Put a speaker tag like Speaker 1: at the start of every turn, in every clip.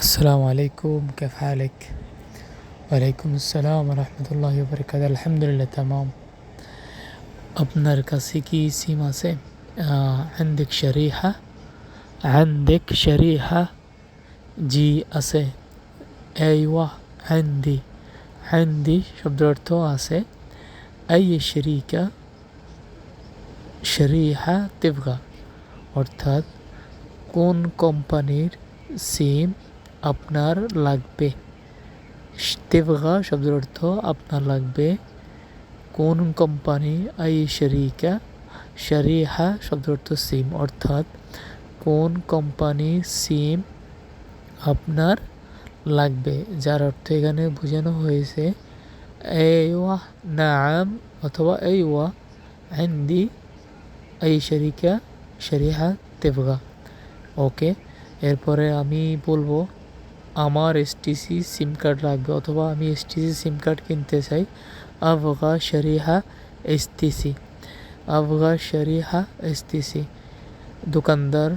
Speaker 1: अस्सलाम वालेकुम कैफ़ालिक वालेकुम अस्सलाम वरहमतुल्लाहि वबरकातुहू अल्हम्दुलिल्लाह तमाम अपना रकासी की सीमा से अंदिक शरीहा अंदिक शरीहा जी असे एवा अंदी अंदी शब्द अर्थ आसे अय शरीका शरीहा तिवगा অর্থাৎ কোন কোম্পানির সিম আপনার লাগবে। তেবগা শব্দের অর্থ আপনার লাগবে। কোন কোম্পানি, আই শরিকা, শরিহা শব্দের অর্থ সিম। অর্থাৎ কোন কোম্পানি সিম আপনার লাগবে, যার অর্থ এখানে বোঝানো হয়েছে ওয়া নাম অথবা এই ওয়া হিন্দি এই শরিকা শরিহা তেবগা ওকে এরপরে আমি বলব আমার এসটিসি সিম কার্ড লাগবে অথবা আমি এসটিসি সিম কার্ড কিনতে চাই। আফগা শরিহা এসটিসি আফগা শরিহা এসটিসি দোকানদার,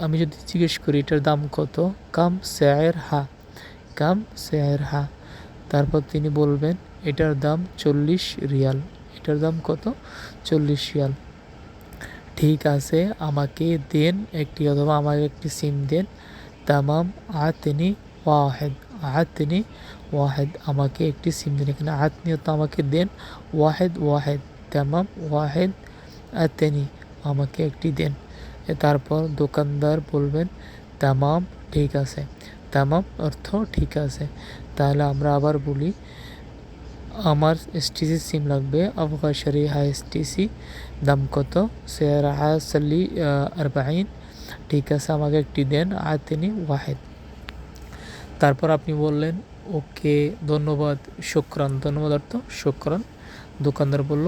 Speaker 1: আমি যদি জিজ্ঞেস করি, এটার দাম কত? কাম শেয়ার হা। কাম স্যার হা। তারপর তিনি বলবেন, এটার দাম চল্লিশ রিয়াল। এটার দাম কত? চল্লিশ রিয়াল। ঠিক আছে, আমাকে দেন একটি অথবা আমাকে একটি সিম দেন। তামাম আতনি ওয়াহেদ আতনি ওয়াহেদ আমাকে একটি সিম দেন এখানে আতনি তো আমাকে দেন ওয়াহেদ ওয়াহেদ তামাম ওয়াহেদ আতনি আমাকে একটি দেন তারপর দোকানদার বলবেন তামাম ঠিক আছে তামাম অর্থ ঠিক আছে তাহলে আমরা আবার বলি আমার এসটিসি সিম লাগবে আফগা শরিহা এসটিসি দাম কত সেরাহা সাল্লি আরবাইন ঠিক আছে আমাকে একটি দেন আতিনি ওয়াহেদ তারপর আপনি বললেন ওকে ধন্যবাদ শুক্রান। ধন্যবাদ অর্থ শুক্রান। দোকানদার বলল